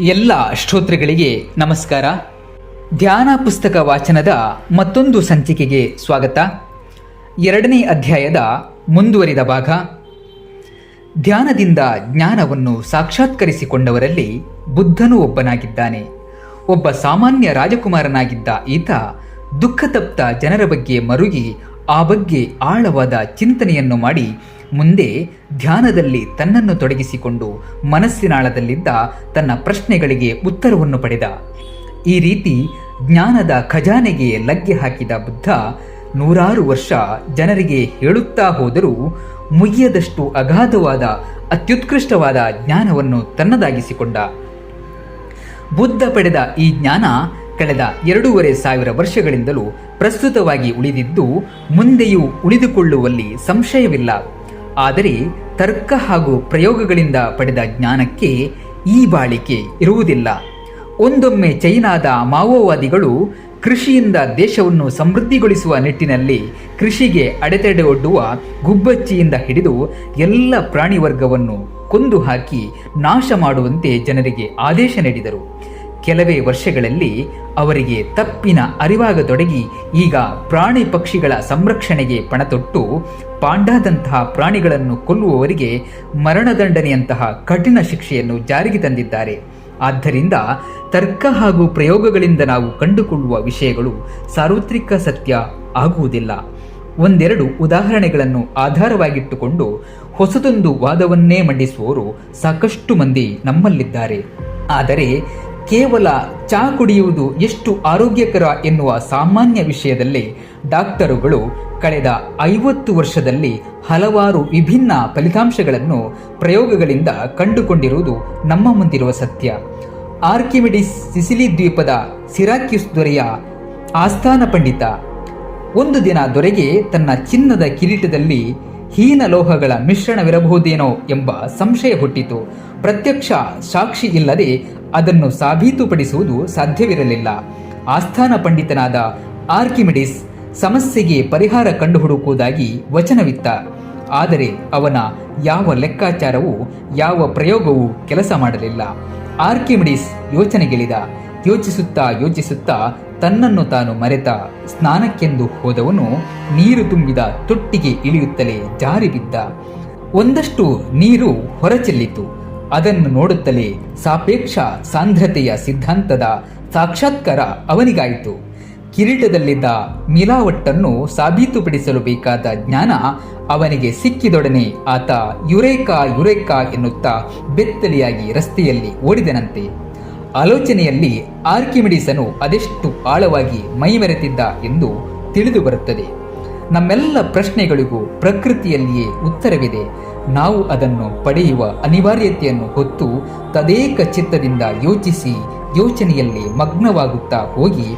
ಎಲ್ಲ ಶ್ರೋತೃಗಳಿಗೆ ನಮಸ್ಕಾರ. ಧ್ಯಾನ ಪುಸ್ತಕ ವಾಚನದ ಮತ್ತೊಂದು ಸಂಚಿಕೆಗೆ ಸ್ವಾಗತ. ಎರಡನೇ ಅಧ್ಯಾಯದ ಮುಂದುವರಿದ ಭಾಗ. ಧ್ಯಾನದಿಂದ ಜ್ಞಾನವನ್ನು ಸಾಕ್ಷಾತ್ಕರಿಸಿಕೊಂಡವರಲ್ಲಿ ಬುದ್ಧನು ಒಬ್ಬನಾಗಿದ್ದಾನೆ. ಒಬ್ಬ ಸಾಮಾನ್ಯ ರಾಜಕುಮಾರನಾಗಿದ್ದ ಈತ ದುಃಖತಪ್ತ ಜನರ ಬಗ್ಗೆ ಮರುಗಿ ಆ ಬಗ್ಗೆ ಆಳವಾದ ಚಿಂತನೆಯನ್ನು ಮಾಡಿ ಮುಂದೆ ಧ್ಯಾನದಲ್ಲಿ ತನ್ನನ್ನು ತೊಡಗಿಸಿಕೊಂಡು ಮನಸ್ಸಿನಾಳದಲ್ಲಿದ್ದ ತನ್ನ ಪ್ರಶ್ನೆಗಳಿಗೆ ಉತ್ತರವನ್ನು ಪಡೆದ. ಈ ರೀತಿ ಜ್ಞಾನದ ಖಜಾನೆಗೆ ಲಗ್ಗೆ ಹಾಕಿದ ಬುದ್ಧ ನೂರಾರು ವರ್ಷ ಜನರಿಗೆ ಹೇಳುತ್ತಾ ಹೋದರೂ ಮುಗಿಯದಷ್ಟು ಅಗಾಧವಾದ, ಅತ್ಯುತ್ಕೃಷ್ಟವಾದ ಜ್ಞಾನವನ್ನು ತನ್ನದಾಗಿಸಿಕೊಂಡ. ಬುದ್ಧ ಪಡೆದ ಈ ಜ್ಞಾನ ಕಳೆದ ಎರಡೂವರೆ ಸಾವಿರ ವರ್ಷಗಳಿಂದಲೂ ಪ್ರಸ್ತುತವಾಗಿ ಉಳಿದಿದ್ದು, ಮುಂದೆಯೂ ಉಳಿದುಕೊಳ್ಳುವಲ್ಲಿ ಸಂಶಯವಿಲ್ಲ. ಆದರೆ ತರ್ಕ ಹಾಗೂ ಪ್ರಯೋಗಗಳಿಂದ ಪಡೆದ ಜ್ಞಾನಕ್ಕೆ ಈ ಬಾಳಿಕೆ ಇರುವುದಿಲ್ಲ. ಒಂದೊಮ್ಮೆ ಚೈನಾದ ಮಾವೋವಾದಿಗಳು ಕೃಷಿಯಿಂದ ದೇಶವನ್ನು ಸಮೃದ್ಧಿಗೊಳಿಸುವ ನಿಟ್ಟಿನಲ್ಲಿ ಕೃಷಿಗೆ ಅಡೆತಡೆ ಒಡ್ಡುವ ಗುಬ್ಬಚ್ಚಿಯಿಂದ ಹಿಡಿದು ಎಲ್ಲ ಪ್ರಾಣಿವರ್ಗವನ್ನು ಕೊಂದು ಹಾಕಿ ನಾಶ ಮಾಡುವಂತೆ ಜನರಿಗೆ ಆದೇಶ ನೀಡಿದರು. ಕೆಲವೇ ವರ್ಷಗಳಲ್ಲಿ ಅವರಿಗೆ ತಪ್ಪಿನ ಅರಿವಾಗತೊಡಗಿ ಈಗ ಪ್ರಾಣಿ ಪಕ್ಷಿಗಳ ಸಂರಕ್ಷಣೆಗೆ ಪಣತೊಟ್ಟು ಪಾಂಡಾದಂತಹ ಪ್ರಾಣಿಗಳನ್ನು ಕೊಲ್ಲುವವರಿಗೆ ಮರಣದಂಡನೆಯಂತಹ ಕಠಿಣ ಶಿಕ್ಷೆಯನ್ನು ಜಾರಿಗೆ ತಂದಿದ್ದಾರೆ. ಆದ್ದರಿಂದ ತರ್ಕ ಹಾಗೂ ಪ್ರಯೋಗಗಳಿಂದ ನಾವು ಕಂಡುಕೊಳ್ಳುವ ವಿಷಯಗಳು ಸಾರ್ವತ್ರಿಕ ಸತ್ಯ ಆಗುವುದಿಲ್ಲ. ಒಂದೆರಡು ಉದಾಹರಣೆಗಳನ್ನು ಆಧಾರವಾಗಿಟ್ಟುಕೊಂಡು ಹೊಸದೊಂದು ವಾದವನ್ನೇ ಮಂಡಿಸುವವರು ಸಾಕಷ್ಟು ಮಂದಿ ನಮ್ಮಲ್ಲಿದ್ದಾರೆ. ಆದರೆ ಕೇವಲ ಚಹಾ ಕುಡಿಯುವುದು ಎಷ್ಟು ಆರೋಗ್ಯಕರ ಎನ್ನುವ ಸಾಮಾನ್ಯ ವಿಷಯದಲ್ಲಿ ಡಾಕ್ಟರುಗಳು ಕಳೆದ ಐವತ್ತು ವರ್ಷದಲ್ಲಿ ಹಲವಾರು ವಿಭಿನ್ನ ಫಲಿತಾಂಶಗಳನ್ನು ಪ್ರಯೋಗಗಳಿಂದ ಕಂಡುಕೊಂಡಿರುವುದು ನಮ್ಮ ಮುಂದಿರುವ ಸತ್ಯ. ಆರ್ಕಿಮಿಡಿಸ್ ಸಿಸಿಲಿ ದ್ವೀಪದ ಸಿರಾಕ್ಯುಸ್ ದೊರೆಯ ಆಸ್ಥಾನ ಪಂಡಿತ. ಒಂದು ದಿನ ದೊರೆಗೆ ತನ್ನ ಚಿನ್ನದ ಕಿರೀಟದಲ್ಲಿ ಹೀನ ಲೋಹಗಳ ಮಿಶ್ರಣವಿರಬಹುದೇನೋ ಎಂಬ ಸಂಶಯ ಹುಟ್ಟಿತು. ಪ್ರತ್ಯಕ್ಷ ಸಾಕ್ಷಿ ಇಲ್ಲದೆ ಅದನ್ನು ಸಾಬೀತುಪಡಿಸುವುದು ಸಾಧ್ಯವಿರಲಿಲ್ಲ. ಆಸ್ಥಾನ ಪಂಡಿತನಾದ ಆರ್ಕಿಮಿಡಿಸ್ ಸಮಸ್ಯೆಗೆ ಪರಿಹಾರ ಕಂಡುಹುಡುಕುವುದಾಗಿ ವಚನವಿತ್ತ. ಆದರೆ ಅವನ ಯಾವ ಲೆಕ್ಕಾಚಾರವೂ, ಯಾವ ಪ್ರಯೋಗವೂ ಕೆಲಸ ಮಾಡಲಿಲ್ಲ. ಆರ್ಕಿಮಿಡಿಸ್ ಯೋಚನೆಗಿಳಿದ, ಯೋಚಿಸುತ್ತಾ ಯೋಚಿಸುತ್ತಾ ತನ್ನನ್ನು ತಾನು ಮರೆತ ಸ್ನಾನಕ್ಕೆಂದು ಹೋದವನು ನೀರು ತುಂಬಿದ ತೊಟ್ಟಿಗೆ ಇಳಿಯುತ್ತಲೇ ಜಾರಿ ಬಿದ್ದ ಒಂದಷ್ಟು ನೀರು ಹೊರಚೆಲ್ಲಿತು. ಅದನ್ನು ನೋಡುತ್ತಲೇ ಸಾಪೇಕ್ಷ ಸಾಂದ್ರತೆಯ ಸಿದ್ಧಾಂತದ ಸಾಕ್ಷಾತ್ಕಾರ ಅವನಿಗಾಯಿತು. ಕಿರೀಟದಲ್ಲಿದ್ದ ಮಿಲಾವಟ್ಟನ್ನು ಸಾಬೀತುಪಡಿಸಲು ಬೇಕಾದ ಜ್ಞಾನ ಅವನಿಗೆ ಸಿಕ್ಕಿದೊಡನೆ ಆತ ಯುರೇಕಾ ಯುರೇಕಾ ಎನ್ನುತ್ತಾ ಬೆತ್ತಲೆಯಾಗಿ ರಸ್ತೆಯಲ್ಲಿ ಓಡಿದನಂತೆ. ಆಲೋಚನೆಯಲ್ಲಿ ಆರ್ಕಿಮಿಡಿಸನು ಅದೆಷ್ಟು ಆಳವಾಗಿ ಮೈಮೆರೆತಿದ್ದ ಎಂದು ತಿಳಿದು ಬರುತ್ತದೆ ನಮ್ಮೆಲ್ಲ ಪ್ರಶ್ನೆಗಳಿಗೂ ಪ್ರಕೃತಿಯಲ್ಲಿಯೇ ಉತ್ತರವಿದೆ. ನಾವು ಅದನ್ನು ಪಡೆಯುವ ಅನಿವಾರ್ಯತೆಯನ್ನು ಹೊತ್ತು ತದೇಕ ಚಿತ್ತದಿಂದ ಯೋಚಿಸಿ ಯೋಚನೆಯಲ್ಲಿ ಮಗ್ನವಾಗುತ್ತಾ ಹೋಗಿ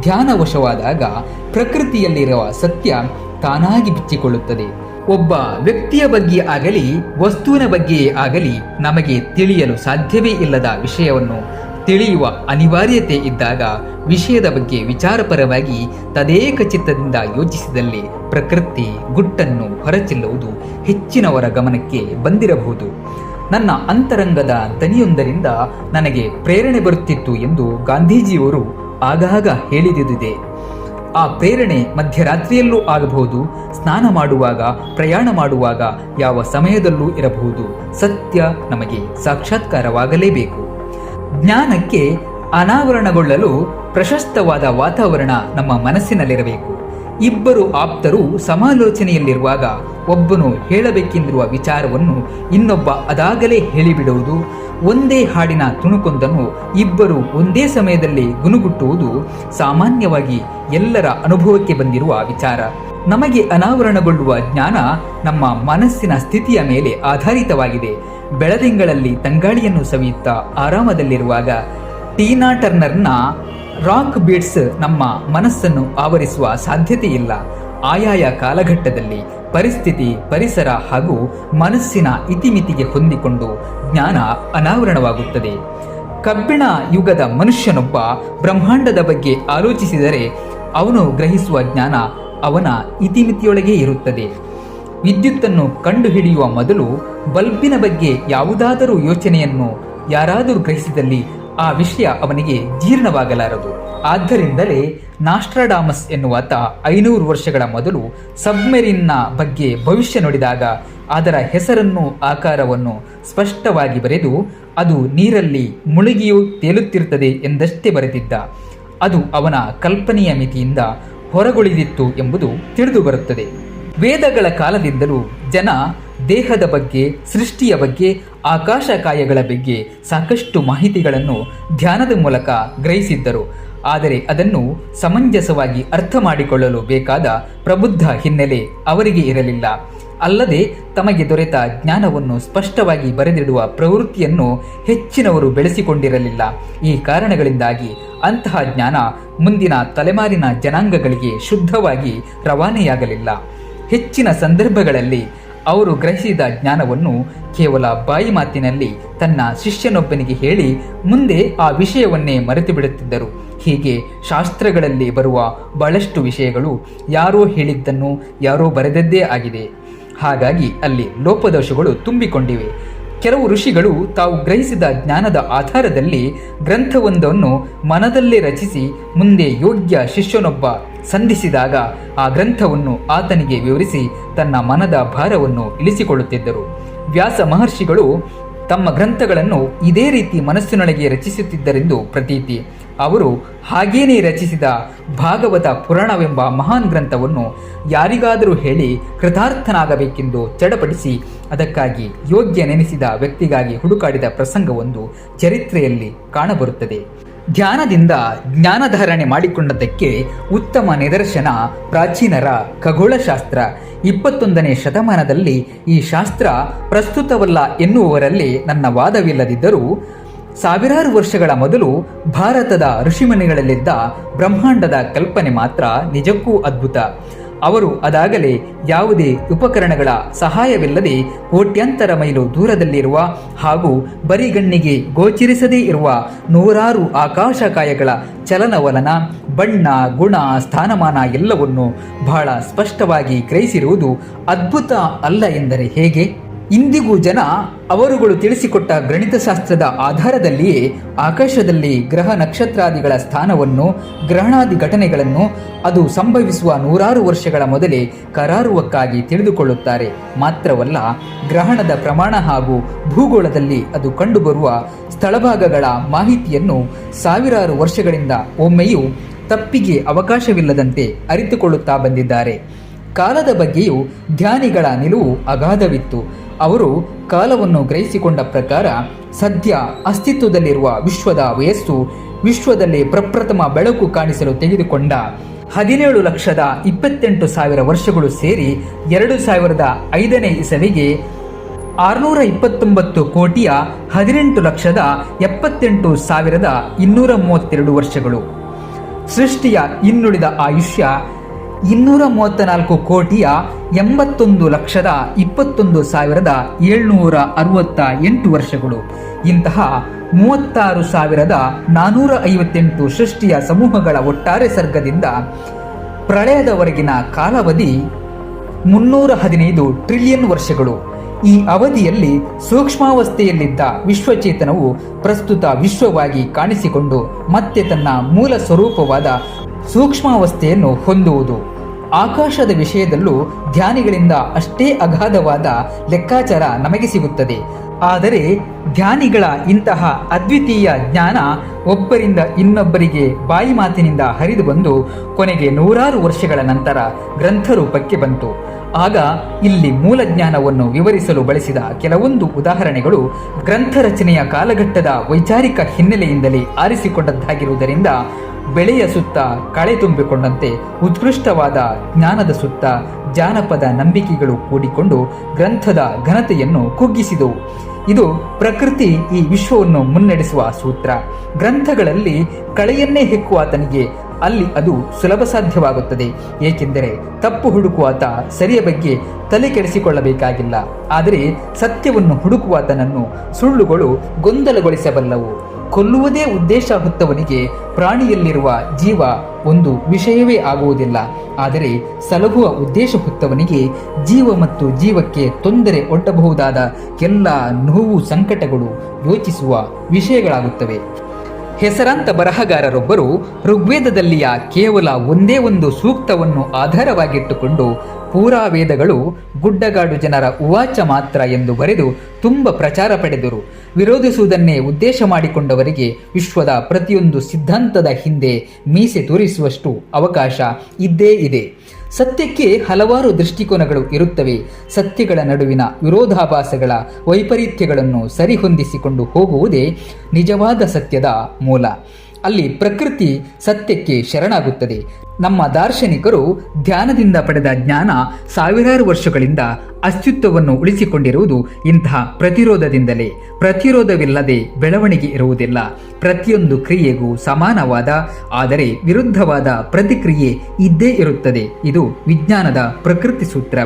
ಧ್ಯಾನವಶವಾದಾಗ ಪ್ರಕೃತಿಯಲ್ಲಿರುವ ಸತ್ಯ ತಾನಾಗಿ ಬಿಚ್ಚಿಕೊಳ್ಳುತ್ತದೆ. ಒಬ್ಬ ವ್ಯಕ್ತಿಯ ಬಗ್ಗೆ ಆಗಲಿ, ವಸ್ತುವಿನ ಬಗ್ಗೆಯೇ ಆಗಲಿ ನಮಗೆ ತಿಳಿಯಲು ಸಾಧ್ಯವೇ ಇಲ್ಲದ ವಿಷಯವನ್ನು ತಿಳಿಯುವ ಅನಿವಾರ್ಯತೆ ಇದ್ದಾಗ ವಿಷಯದ ಬಗ್ಗೆ ವಿಚಾರಪರವಾಗಿ ತದೇಕ ಚಿತ್ತದಿಂದ ಯೋಚಿಸಿದಲ್ಲಿ ಪ್ರಕೃತಿ ಗುಟ್ಟನ್ನು ಹೊರಚೆಲ್ಲುವುದು ಹೆಚ್ಚಿನವರ ಗಮನಕ್ಕೆ ಬಂದಿರಬಹುದು. ನನ್ನ ಅಂತರಂಗದ ದನಿಯೊಂದರಿಂದ ನನಗೆ ಪ್ರೇರಣೆ ಬರುತ್ತಿತ್ತು ಎಂದು ಗಾಂಧೀಜಿಯವರು ಆಗಾಗ ಹೇಳಿದುದಿದೆ ಆ ಪ್ರೇರಣೆ ಮಧ್ಯರಾತ್ರಿಯಲ್ಲೂ ಆಗಬಹುದು, ಸ್ನಾನ ಮಾಡುವಾಗ, ಪ್ರಯಾಣ ಮಾಡುವಾಗ ಯಾವ ಸಮಯದಲ್ಲೂ ಇರಬಹುದು. ಸತ್ಯ ನಮಗೆ ಸಾಕ್ಷಾತ್ಕಾರವಾಗಲೇಬೇಕು. ಜ್ಞಾನಕ್ಕೆ ಅನಾವರಣಗೊಳ್ಳಲು ಪ್ರಶಸ್ತವಾದ ವಾತಾವರಣ ನಮ್ಮ ಮನಸ್ಸಿನಲ್ಲಿರಬೇಕು. ಇಬ್ಬರು ಆಪ್ತರು ಸಮಾಲೋಚನೆಯಲ್ಲಿರುವಾಗ ಒಬ್ಬನು ಹೇಳಬೇಕೆಂದಿರುವ ವಿಚಾರವನ್ನು ಇನ್ನೊಬ್ಬ ಅದಾಗಲೇ ಹೇಳಿಬಿಡುವುದು, ಒಂದೇ ಹಾಡಿನ ತುಣುಕೊಂದನ್ನು ಇಬ್ಬರು ಒಂದೇ ಸಮಯದಲ್ಲಿ ಗುನುಗುಟ್ಟುವುದು ಸಾಮಾನ್ಯವಾಗಿ ಎಲ್ಲರ ಅನುಭವಕ್ಕೆ ಬಂದಿರುವ ವಿಚಾರ. ನಮಗೆ ಅನಾವರಣಗೊಳ್ಳುವ ಜ್ಞಾನ ನಮ್ಮ ಮನಸ್ಸಿನ ಸ್ಥಿತಿಯ ಮೇಲೆ ಆಧಾರಿತವಾಗಿದೆ. ಬೆಳದಿಂಗಳಲ್ಲಿ ತಂಗಾಳಿಯನ್ನು ಸವಿಯುತ್ತಾ ಆರಾಮದಲ್ಲಿರುವಾಗ ಟೀನಾ ಟರ್ನರ್ನ ರಾಕ್ ಬೀಟ್ಸ್ ನಮ್ಮ ಮನಸ್ಸನ್ನು ಆವರಿಸುವ ಸಾಧ್ಯತೆ ಇಲ್ಲ ಆಯಾಯ ಕಾಲಘಟ್ಟದಲ್ಲಿ ಪರಿಸ್ಥಿತಿ, ಪರಿಸರ ಹಾಗೂ ಮನಸ್ಸಿನ ಇತಿಮಿತಿಗೆ ಹೊಂದಿಕೊಂಡು ಜ್ಞಾನ ಅನಾವರಣವಾಗುತ್ತದೆ. ಕಬ್ಬಿಣ ಯುಗದ ಮನುಷ್ಯನೊಬ್ಬ ಬ್ರಹ್ಮಾಂಡದ ಬಗ್ಗೆ ಆಲೋಚಿಸಿದರೆ ಅವನು ಗ್ರಹಿಸುವ ಜ್ಞಾನ ಅವನ ಇತಿಮಿತಿಯೊಳಗೆ ಇರುತ್ತದೆ. ವಿದ್ಯುತ್ತನ್ನು ಕಂಡುಹಿಡಿಯುವ ಮೊದಲು ಬಲ್ಬಿನ ಬಗ್ಗೆ ಯಾವುದಾದರೂ ಯೋಚನೆಯನ್ನು ಯಾರಾದರೂ ಗ್ರಹಿಸಿದಲ್ಲಿ ಆ ವಿಷಯ ಅವನಿಗೆ ಜೀರ್ಣವಾಗಲಾರದು. ಆದ್ದರಿಂದಲೇ ನಾಸ್ಟ್ರಾಡಾಮಸ್ ಎನ್ನುವಾತ ಐನೂರು ವರ್ಷಗಳ ಮೊದಲು ಸಬ್ಮೆರಿನ್ನ ಬಗ್ಗೆ ಭವಿಷ್ಯ ನೋಡಿದಾಗ ಅದರ ಹೆಸರನ್ನು ಆಕಾರವನ್ನು ಸ್ಪಷ್ಟವಾಗಿ ಬರೆದು ಅದು ನೀರಲ್ಲಿ ಮುಳುಗಿಯೂ ತೇಲುತ್ತಿರುತ್ತದೆ ಎಂದಷ್ಟೇ ಬರೆದಿದ್ದ. ಅದು ಅವನ ಕಲ್ಪನೆಯ ಮಿತಿಯಿಂದ ಹೊರಗುಳಿದಿತ್ತು ಎಂಬುದು ತಿಳಿದು ಬರುತ್ತದೆ. ವೇದಗಳ ಕಾಲದಿಂದಲೂ ಜನ ದೇಹದ ಬಗ್ಗೆ, ಸೃಷ್ಟಿಯ ಬಗ್ಗೆ, ಆಕಾಶಕಾಯಗಳ ಬಗ್ಗೆ ಸಾಕಷ್ಟು ಮಾಹಿತಿಗಳನ್ನು ಧ್ಯಾನದ ಮೂಲಕ ಗ್ರಹಿಸಿದ್ದರು. ಆದರೆ ಅದನ್ನು ಸಮಂಜಸವಾಗಿ ಅರ್ಥ ಮಾಡಿಕೊಳ್ಳಲು ಬೇಕಾದ ಪ್ರಬುದ್ಧ ಹಿನ್ನೆಲೆ ಅವರಿಗೆ ಇರಲಿಲ್ಲ. ಅಲ್ಲದೆ ತಮಗೆ ದೊರೆತ ಜ್ಞಾನವನ್ನು ಸ್ಪಷ್ಟವಾಗಿ ಬರೆದಿಡುವ ಪ್ರವೃತ್ತಿಯನ್ನು ಹೆಚ್ಚಿನವರು ಬೆಳೆಸಿಕೊಂಡಿರಲಿಲ್ಲ. ಈ ಕಾರಣಗಳಿಂದಾಗಿ ಅಂತಹ ಜ್ಞಾನ ಮುಂದಿನ ತಲೆಮಾರಿನ ಜನಾಂಗಗಳಿಗೆ ಶುದ್ಧವಾಗಿ ರವಾನೆಯಾಗಲಿಲ್ಲ. ಹೆಚ್ಚಿನ ಸಂದರ್ಭಗಳಲ್ಲಿ ಅವರು ಗ್ರಹಿಸಿದ ಜ್ಞಾನವನ್ನು ಕೇವಲ ಬಾಯಿ ಮಾತಿನಲ್ಲಿ ತನ್ನ ಶಿಷ್ಯನೊಬ್ಬನಿಗೆ ಹೇಳಿ ಮುಂದೆ ಆ ವಿಷಯವನ್ನೇ ಮರೆತು ಬಿಡುತ್ತಿದ್ದರು ಹೀಗೆ ಶಾಸ್ತ್ರಗಳಲ್ಲಿ ಬರುವ ಬಹಳಷ್ಟು ವಿಷಯಗಳು ಯಾರೋ ಹೇಳಿದ್ದನ್ನು ಯಾರೋ ಬರೆದದ್ದೇ ಆಗಿದೆ. ಹಾಗಾಗಿ ಅಲ್ಲಿ ಲೋಪದೋಷಗಳು ತುಂಬಿಕೊಂಡಿವೆ. ಕೆಲವು ಋಷಿಗಳು ತಾವು ಗ್ರಹಿಸಿದ ಜ್ಞಾನದ ಆಧಾರದಲ್ಲಿ ಗ್ರಂಥವೊಂದನ್ನು ಮನದಲ್ಲೇ ರಚಿಸಿ ಮುಂದೆ ಯೋಗ್ಯ ಶಿಷ್ಯನೊಬ್ಬ ಸಂಧಿಸಿದಾಗ ಆ ಗ್ರಂಥವನ್ನು ಆತನಿಗೆ ವಿವರಿಸಿ ತನ್ನ ಮನದ ಭಾರವನ್ನು ಇಳಿಸಿಕೊಳ್ಳುತ್ತಿದ್ದರು. ವ್ಯಾಸ ಮಹರ್ಷಿಗಳು ತಮ್ಮ ಗ್ರಂಥಗಳನ್ನು ಇದೇ ರೀತಿ ಮನಸ್ಸಿನೊಳಗೆ ರಚಿಸುತ್ತಿದ್ದರೆಂದು ಪ್ರತೀತಿ. ಅವರು ಹಾಗೇನೇ ರಚಿಸಿದ ಭಾಗವತ ಪುರಾಣವೆಂಬ ಮಹಾನ್ ಗ್ರಂಥವನ್ನು ಯಾರಿಗಾದರೂ ಹೇಳಿ ಕೃತಾರ್ಥನಾಗಬೇಕೆಂದು ಚಡಪಡಿಸಿ ಅದಕ್ಕಾಗಿ ಯೋಗ್ಯ ನೆನೆಸಿದ ವ್ಯಕ್ತಿಗಾಗಿ ಹುಡುಕಾಡಿದ ಪ್ರಸಂಗವೊಂದು ಚರಿತ್ರೆಯಲ್ಲಿ ಕಾಣಬರುತ್ತದೆ. ಧ್ಯಾನದಿಂದ ಜ್ಞಾನಧಾರಣೆ ಮಾಡಿಕೊಂಡದ್ದಕ್ಕೆ ಉತ್ತಮ ನಿದರ್ಶನ ಪ್ರಾಚೀನರ ಖಗೋಳಶಾಸ್ತ್ರ. ಇಪ್ಪತ್ತೊಂದನೇ ಶತಮಾನದಲ್ಲಿ ಈ ಶಾಸ್ತ್ರ ಪ್ರಸ್ತುತವಲ್ಲ ಎನ್ನುವವರಲ್ಲಿ ನನ್ನ ವಾದವಿಲ್ಲದಿದ್ದರೂ ಸಾವಿರಾರು ವರ್ಷಗಳ ಮೊದಲು ಭಾರತದ ಋಷಿಮನೆಗಳಲ್ಲಿದ್ದ ಬ್ರಹ್ಮಾಂಡದ ಕಲ್ಪನೆ ಮಾತ್ರ ನಿಜಕ್ಕೂ ಅದ್ಭುತ. ಅವರು ಅದಾಗಲೇ ಯಾವುದೇ ಉಪಕರಣಗಳ ಸಹಾಯವಿಲ್ಲದೆ ಕೋಟ್ಯಂತರ ಮೈಲು ದೂರದಲ್ಲಿರುವ ಹಾಗೂ ಬರಿಗಣ್ಣಿಗೆ ಗೋಚರಿಸದೇ ಇರುವ ನೂರಾರು ಆಕಾಶಕಾಯಗಳ ಚಲನವಲನ, ಬಣ್ಣ, ಗುಣ, ಸ್ಥಾನಮಾನ ಎಲ್ಲವನ್ನು ಬಹಳ ಸ್ಪಷ್ಟವಾಗಿ ಗ್ರಹಿಸಿರುವುದು ಅದ್ಭುತ ಅಲ್ಲ ಎಂದರೆ ಹೇಗೆ? ಇಂದಿಗೂ ಜನ ಅವರುಗಳು ತಿಳಿಸಿಕೊಟ್ಟ ಗಣಿತಶಾಸ್ತ್ರದ ಆಧಾರದಲ್ಲಿಯೇ ಆಕಾಶದಲ್ಲಿ ಗ್ರಹ ನಕ್ಷತ್ರಾದಿಗಳ ಸ್ಥಾನವನ್ನು, ಗ್ರಹಣಾದಿ ಘಟನೆಗಳನ್ನು ಅದು ಸಂಭವಿಸುವ ನೂರಾರು ವರ್ಷಗಳ ಮೊದಲೇ ಕರಾರುವಕ್ಕಾಗಿ ತಿಳಿದುಕೊಳ್ಳುತ್ತಾರೆ. ಮಾತ್ರವಲ್ಲ, ಗ್ರಹಣದ ಪ್ರಮಾಣ ಹಾಗೂ ಭೂಗೋಳದಲ್ಲಿ ಅದು ಕಂಡುಬರುವ ಸ್ಥಳಭಾಗಗಳ ಮಾಹಿತಿಯನ್ನು ಸಾವಿರಾರು ವರ್ಷಗಳಿಂದ ಒಮ್ಮೆಯೂ ತಪ್ಪಿಗೆ ಅವಕಾಶವಿಲ್ಲದಂತೆ ಅರಿತುಕೊಳ್ಳುತ್ತಾ ಬಂದಿದ್ದಾರೆ. ಕಾಲದ ಬಗ್ಗೆಯೂ ಧ್ಯಾನಿಗಳ ನಿಲುವು ಅಗಾಧವಿತ್ತು. ಅವರು ಕಾಲವನ್ನು ಗ್ರಹಿಸಿಕೊಂಡ ಪ್ರಕಾರ ಸದ್ಯ ಅಸ್ತಿತ್ವದಲ್ಲಿರುವ ವಿಶ್ವದ ವಯಸ್ಸು ವಿಶ್ವದಲ್ಲಿ ಪ್ರಪ್ರಥಮ ಬೆಳಕು ಕಾಣಿಸಲು ತೆಗೆದುಕೊಂಡ ಹದಿನೇಳು ಲಕ್ಷದ ಇಪ್ಪತ್ತೆಂಟು ಸಾವಿರ ವರ್ಷಗಳು ಸೇರಿ ಎರಡು ಸಾವಿರದ ಐದನೇ ಇಸವಿಗೆ ಆರುನೂರ ಇಪ್ಪತ್ತೊಂಬತ್ತು ಕೋಟಿಯ ಹದಿನೆಂಟು ಲಕ್ಷದ ಎಪ್ಪತ್ತೆಂಟು ಸಾವಿರದ ಇನ್ನೂರ ಮೂವತ್ತೆರಡು ವರ್ಷಗಳು. ಸೃಷ್ಟಿಯ ಇನ್ನುಳಿದ ಆಯುಷ್ಯ ಇನ್ನೂರ ಮೂವತ್ತ ನಾಲ್ಕು ಕೋಟಿಯ ಎಂಬತ್ತೊಂದು ಲಕ್ಷದ ಇಪ್ಪತ್ತೊಂದು ಸಾವಿರದ ಏಳ್ನೂರ ಅರವತ್ತ ಎಂಟು ವರ್ಷಗಳು. ಇಂತಹ ಮೂವತ್ತಾರು ಸಾವಿರದ ನಾನೂರ ಐವತ್ತೆಂಟು ಸೃಷ್ಟಿಯ ಸಮೂಹಗಳ ಒಟ್ಟಾರೆ ಸರ್ಗದಿಂದ ಪ್ರಳಯದವರೆಗಿನ ಕಾಲಾವಧಿ ಮುನ್ನೂರ ಹದಿನೈದು ಟ್ರಿಲಿಯನ್ ವರ್ಷಗಳು. ಈ ಅವಧಿಯಲ್ಲಿ ಸೂಕ್ಷ್ಮಾವಸ್ಥೆಯಲ್ಲಿದ್ದ ವಿಶ್ವಚೇತನವು ಪ್ರಸ್ತುತ ವಿಶ್ವವಾಗಿ ಕಾಣಿಸಿಕೊಂಡು ಮತ್ತೆ ತನ್ನ ಮೂಲ ಸ್ವರೂಪವಾದ ಸೂಕ್ಷ್ಮಾವಸ್ಥೆಯನ್ನು ಹೊಂದುವುದು. ಆಕಾಶದ ವಿಷಯದಲ್ಲೂ ಧ್ಯಾನಿಗಳಿಂದ ಅಷ್ಟೇ ಅಗಾಧವಾದ ಲೆಕ್ಕಾಚಾರ ನಮಗೆ ಸಿಗುತ್ತದೆ. ಆದರೆ ಧ್ಯಾನಿಗಳ ಇಂತಹ ಅದ್ವಿತೀಯ ಜ್ಞಾನ ಒಬ್ಬರಿಂದ ಇನ್ನೊಬ್ಬರಿಗೆ ಬಾಯಿ ಮಾತಿನಿಂದ ಹರಿದು ಬಂದು ಕೊನೆಗೆ ನೂರಾರು ವರ್ಷಗಳ ನಂತರ ಗ್ರಂಥ ರೂಪಕ್ಕೆ ಬಂತು. ಆಗ ಇಲ್ಲಿ ಮೂಲ ಜ್ಞಾನವನ್ನು ವಿವರಿಸಲು ಬಳಸಿದ ಕೆಲವೊಂದು ಉದಾಹರಣೆಗಳು ಗ್ರಂಥ ರಚನೆಯ ಕಾಲಘಟ್ಟದ ವೈಚಾರಿಕ ಹಿನ್ನೆಲೆಯಿಂದಲೇ ಆರಿಸಿಕೊಂಡದ್ದಾಗಿರುವುದರಿಂದ ಬೆಳೆಯ ಸುತ್ತ ಕಳೆ ತುಂಬಿಕೊಂಡಂತೆ ಉತ್ಕೃಷ್ಟವಾದ ಜ್ಞಾನದ ಸುತ್ತ ಜಾನಪದ ನಂಬಿಕೆಗಳು ಕೂಡಿಕೊಂಡು ಗ್ರಂಥದ ಘನತೆಯನ್ನು ಕುಗ್ಗಿಸಿದವು. ಇದು ಪ್ರಕೃತಿ ಈ ವಿಶ್ವವನ್ನು ಮುನ್ನಡೆಸುವ ಸೂತ್ರ. ಗ್ರಂಥಗಳಲ್ಲಿ ಕಳೆಯನ್ನೇ ಹೆಕ್ಕುವ ಆತನಿಗೆ ಅಲ್ಲಿ ಅದು ಸುಲಭ ಸಾಧ್ಯವಾಗುತ್ತದೆ. ಏಕೆಂದರೆ ತಪ್ಪು ಹುಡುಕುವಾತ ಸರಿಯ ಬಗ್ಗೆ ತಲೆ ಕೆಡಿಸಿಕೊಳ್ಳಬೇಕಾಗಿಲ್ಲ. ಆದರೆ ಸತ್ಯವನ್ನು ಹುಡುಕುವಾತನನ್ನು ಸುಳ್ಳುಗಳು ಗೊಂದಲಗೊಳಿಸಬಲ್ಲವು. ಕೊಲ್ಲುವುದೇ ಉದ್ದೇಶ ಹೊತ್ತವನಿಗೆ ಪ್ರಾಣಿಯಲ್ಲಿರುವ ಜೀವ ಒಂದು ವಿಷಯವೇ ಆಗುವುದಿಲ್ಲ. ಆದರೆ ಸಲಹುವ ಉದ್ದೇಶ ಹೊತ್ತವನಿಗೆ ಜೀವ ಮತ್ತು ಜೀವಕ್ಕೆ ತೊಂದರೆ ಒಡ್ಡಬಹುದಾದ ಎಲ್ಲ ನೋವು ಸಂಕಟಗಳು ಯೋಚಿಸುವ ವಿಷಯಗಳಾಗುತ್ತವೆ. ಹೆಸರಾಂತ ಬರಹಗಾರರೊಬ್ಬರು ಋಗ್ವೇದದಲ್ಲಿಯ ಕೇವಲ ಒಂದೇ ಒಂದು ಸೂಕ್ತವನ್ನು ಆಧಾರವಾಗಿಟ್ಟುಕೊಂಡು ಪೂರಾ ವೇದಗಳು ಗುಡ್ಡಗಾಡು ಜನರ ಉವಾಚ ಮಾತ್ರ ಎಂದು ಬರೆದು ತುಂಬ ಪ್ರಚಾರ ಪಡೆದರು. ವಿರೋಧಿಸುವುದನ್ನೇ ಉದ್ದೇಶ ಮಾಡಿಕೊಂಡವರಿಗೆ ವಿಶ್ವದ ಪ್ರತಿಯೊಂದು ಸಿದ್ಧಾಂತದ ಹಿಂದೆ ಮೀಸೆ ತೋರಿಸುವಷ್ಟು ಅವಕಾಶ ಇದ್ದೇ ಇದೆ. ಸತ್ಯಕ್ಕೆ ಹಲವಾರು ದೃಷ್ಟಿಕೋನಗಳು ಇರುತ್ತವೆ. ಸತ್ಯಗಳ ನಡುವಿನ ವಿರೋಧಾಭಾಸಗಳ ವೈಪರೀತ್ಯಗಳನ್ನು ಸರಿಹೊಂದಿಸಿಕೊಂಡು ಹೋಗುವುದೇ ನಿಜವಾದ ಸತ್ಯದ ಮೂಲ. ಅಲ್ಲಿ ಪ್ರಕೃತಿ ಸತ್ಯಕ್ಕೆ ಶರಣಾಗುತ್ತದೆ. ನಮ್ಮ ದಾರ್ಶನಿಕರು ಧ್ಯಾನದಿಂದ ಪಡೆದ ಜ್ಞಾನ ಸಾವಿರಾರು ವರ್ಷಗಳಿಂದ ಅಸ್ತಿತ್ವವನ್ನು ಉಳಿಸಿಕೊಂಡಿರುವುದು ಇಂತಹ ಪ್ರತಿರೋಧದಿಂದಲೇ. ಪ್ರತಿರೋಧವಿಲ್ಲದೆ ಬೆಳವಣಿಗೆ ಇರುವುದಿಲ್ಲ. ಪ್ರತಿಯೊಂದು ಕ್ರಿಯೆಗೂ ಸಮಾನವಾದ, ಆದರೆ ವಿರುದ್ಧವಾದ ಪ್ರತಿಕ್ರಿಯೆ ಇದ್ದೇ ಇರುತ್ತದೆ. ಇದು ವಿಜ್ಞಾನದ ಪ್ರಕೃತಿ ಸೂತ್ರ.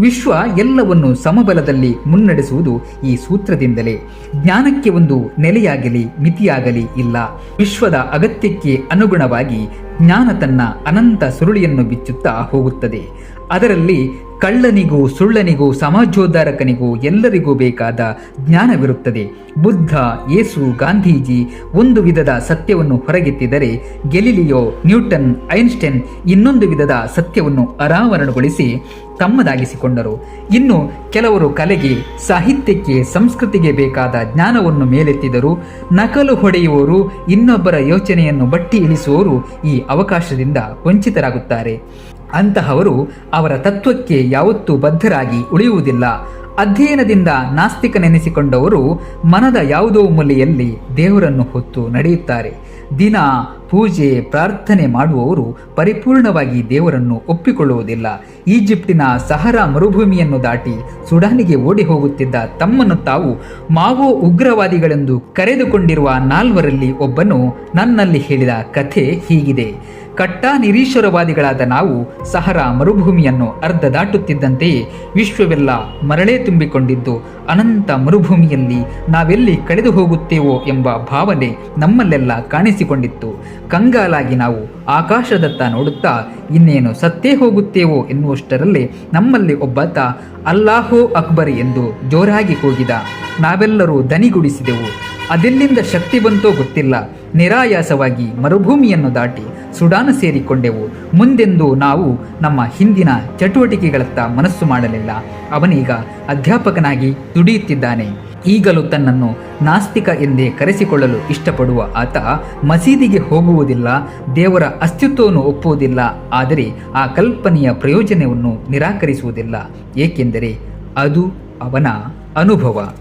ವಿಶ್ವ ಎಲ್ಲವನ್ನು ಸಮಬಲದಲ್ಲಿ ಮುನ್ನಡೆಸುವುದು ಈ ಸೂತ್ರದಿಂದಲೇ. ಜ್ಞಾನಕ್ಕೆ ಒಂದು ನೆಲೆಯಾಗಲಿ, ಮಿತಿಯಾಗಲಿ ಇಲ್ಲ. ವಿಶ್ವದ ಅಗತ್ಯಕ್ಕೆ ಅನುಗುಣವಾಗಿ ಜ್ಞಾನ ತನ್ನ ಅನಂತ ಸುರುಳಿಯನ್ನು ಬಿಚ್ಚುತ್ತಾ ಹೋಗುತ್ತದೆ. ಅದರಲ್ಲಿ ಕಳ್ಳನಿಗೂ, ಸುಳ್ಳನಿಗೂ, ಸಮಾಜೋದ್ಧಾರಕನಿಗೂ ಎಲ್ಲರಿಗೂ ಬೇಕಾದ ಜ್ಞಾನವಿರುತ್ತದೆ. ಬುದ್ಧ, ಯೇಸು, ಗಾಂಧೀಜಿ ಒಂದು ವಿಧದ ಸತ್ಯವನ್ನು ಹೊರಗೆತ್ತಿದರೆ ಗೆಲಿಲಿಯೋ, ನ್ಯೂಟನ್, ಐನ್ಸ್ಟೈನ್ ಇನ್ನೊಂದು ವಿಧದ ಸತ್ಯವನ್ನು ಅನಾವರಣಗೊಳಿಸಿ ತಮ್ಮದಾಗಿಸಿಕೊಂಡರು. ಇನ್ನು ಕೆಲವರು ಕಲೆಗೆ, ಸಾಹಿತ್ಯಕ್ಕೆ, ಸಂಸ್ಕೃತಿಗೆ ಬೇಕಾದ ಜ್ಞಾನವನ್ನು ಮೇಲೆತ್ತಿದರು ನಕಲು ಹೊಡೆಯುವವರು, ಇನ್ನೊಬ್ಬರ ಯೋಚನೆಯನ್ನು ಬಟ್ಟಿ ಇಳಿಸುವವರು ಈ ಅವಕಾಶದಿಂದ ವಂಚಿತರಾಗುತ್ತಾರೆ. ಅಂತಹವರು ಅವರ ತತ್ವಕ್ಕೆ ಯಾವತ್ತೂ ಬದ್ಧರಾಗಿ ಉಳಿಯುವುದಿಲ್ಲ. ಅಧ್ಯಯನದಿಂದ ನಾಸ್ತಿಕನೆನಿಸಿಕೊಂಡವರು ಮನದ ಯಾವುದೋ ಮೂಲೆಯಲ್ಲಿ ದೇವರನ್ನು ಹೊತ್ತು ನಡೆಯುತ್ತಾರೆ. ದಿನ, ಪೂಜೆ, ಪ್ರಾರ್ಥನೆ ಮಾಡುವವರು ಪರಿಪೂರ್ಣವಾಗಿ ದೇವರನ್ನು ಒಪ್ಪಿಕೊಳ್ಳುವುದಿಲ್ಲ. ಈಜಿಪ್ಟಿನ ಸಹರಾ ಮರುಭೂಮಿಯನ್ನು ದಾಟಿ ಸುಡಾನಿಗೆ ಓಡಿ ಹೋಗುತ್ತಿದ್ದ ತಮ್ಮನ್ನು ತಾವು ಮಾವೋ ಉಗ್ರವಾದಿಗಳೆಂದು ಕರೆದುಕೊಂಡಿರುವ ನಾಲ್ವರಲ್ಲಿ ಒಬ್ಬನು ನನ್ನಲ್ಲಿ ಹೇಳಿದ ಕಥೆ ಹೀಗಿದೆ. ಕಟ್ಟ ನಿರೀಶ್ವರವಾದಿಗಳಾದ ನಾವು ಸಹರಾ ಮರುಭೂಮಿಯನ್ನು ಅರ್ಧ ದಾಟುತ್ತಿದ್ದಂತೆಯೇ ವಿಶ್ವವೆಲ್ಲ ಮರಳೇ ತುಂಬಿಕೊಂಡಿದ್ದು ಅನಂತ ಮರುಭೂಮಿಯಲ್ಲಿ ನಾವೆಲ್ಲಿ ಕಳೆದು ಹೋಗುತ್ತೇವೋ ಎಂಬ ಭಾವನೆ ನಮ್ಮಲ್ಲೆಲ್ಲ ಕಾಣಿಸಿಕೊಂಡಿತ್ತು. ಕಂಗಾಲಾಗಿ ನಾವು ಆಕಾಶದತ್ತ ನೋಡುತ್ತಾ ಇನ್ನೇನು ಸತ್ತೇ ಹೋಗುತ್ತೇವೋ ಎನ್ನುವಷ್ಟರಲ್ಲಿ ನಮ್ಮಲ್ಲಿ ಒಬ್ಬಾತ ಅಲ್ಲಾಹೋ ಅಕ್ಬರ್ ಎಂದು ಜೋರಾಗಿ ಕೂಗಿದ. ನಾವೆಲ್ಲರೂ ದನಿಗುಡಿಸಿದೆವು. ಅದೆಲ್ಲಿಂದ ಶಕ್ತಿ ಬಂತೋ ಗೊತ್ತಿಲ್ಲ. ನಿರಾಯಾಸವಾಗಿ ಮರುಭೂಮಿಯನ್ನು ದಾಟಿ ಸುಡಾನ ಸೇರಿಕೊಂಡೆವು. ಮುಂದೆಂದು ನಾವು ನಮ್ಮ ಹಿಂದಿನ ಚಟುವಟಿಕೆಗಳತ್ತ ಮನಸ್ಸು ಮಾಡಲಿಲ್ಲ. ಅವನೀಗ ಅಧ್ಯಾಪಕನಾಗಿ ದುಡಿಯುತ್ತಿದ್ದಾನೆ. ಈಗಲೂ ತನ್ನನ್ನು ನಾಸ್ತಿಕ ಎಂದೇ ಕರೆಸಿಕೊಳ್ಳಲು ಇಷ್ಟಪಡುವ ಆತ ಮಸೀದಿಗೆ ಹೋಗುವುದಿಲ್ಲ, ದೇವರ ಅಸ್ತಿತ್ವವನ್ನು ಒಪ್ಪುವುದಿಲ್ಲ, ಆದರೆ ಆ ಕಲ್ಪನೆಯ ಪ್ರಯೋಜನವನ್ನು ನಿರಾಕರಿಸುವುದಿಲ್ಲ, ಏಕೆಂದರೆ ಅದು ಅವನ ಅನುಭವ.